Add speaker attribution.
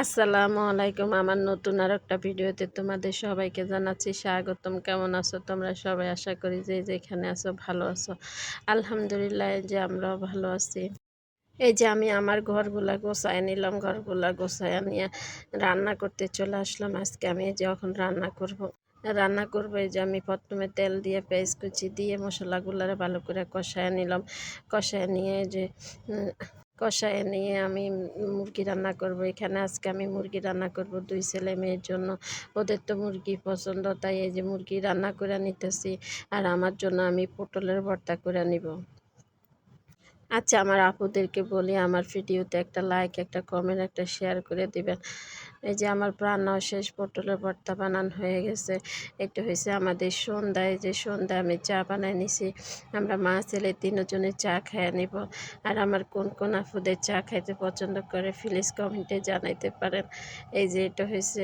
Speaker 1: আসসালামু আলাইকুম। আমার নতুন আর একটা ভিডিওতে তোমাদের সবাইকে জানাচ্ছি স্বাগতম। কেমন আছো? তোমরা সবাই আশা করি যে যেখানে আছো ভালো আছো। আলহামদুলিল্লাহ যে আমরাও ভালো আছি। এই যে আমি আমার ঘরগুলা গোছায় নিলাম, ঘরগুলা গোছায় নিয়ে রান্না করতে চলে আসলাম। আজকে আমি এই যে এখন রান্না করব। রান্না করব, এই যে আমি প্রথমে তেল দিয়ে, পেঁয়াজ কুচি দিয়ে মশলাগুলারে ভালো করে কষায় নিলাম। কষায় নিয়ে যে কষায় নিয়ে আমি মুরগি রান্না করব। এখানে আজকে আমি মুরগি রান্না করব দুই ছেলে মেয়ের জন্য। ওদের তো মুরগি পছন্দ, তাই এই যে মুরগি রান্না করে নিতেছি। আর আমার জন্য আমি পটলের ভর্তা করে নিব। আচ্ছা আমার আপুদেরকে বলি, আমার ভিডিওতে একটা লাইক একটা কমেন্ট একটা শেয়ার করে দিবেন। এই যে আমার রান্নাও শেষ, পটলের ভর্তা বানান হয়ে গেছে। একটু হয়েছে আমাদের সন্ধ্যায়। যে সন্ধ্যায় আমি চা বানাই নিছি, আমরা মা, ছেলে তিনজনে চা খেয়ে নিব। আর আমার কোন কোন আপুদের চা খাইতে পছন্দ করে প্লিজ কমেন্টে জানাইতে পারেন। এই যে এটা হয়েছে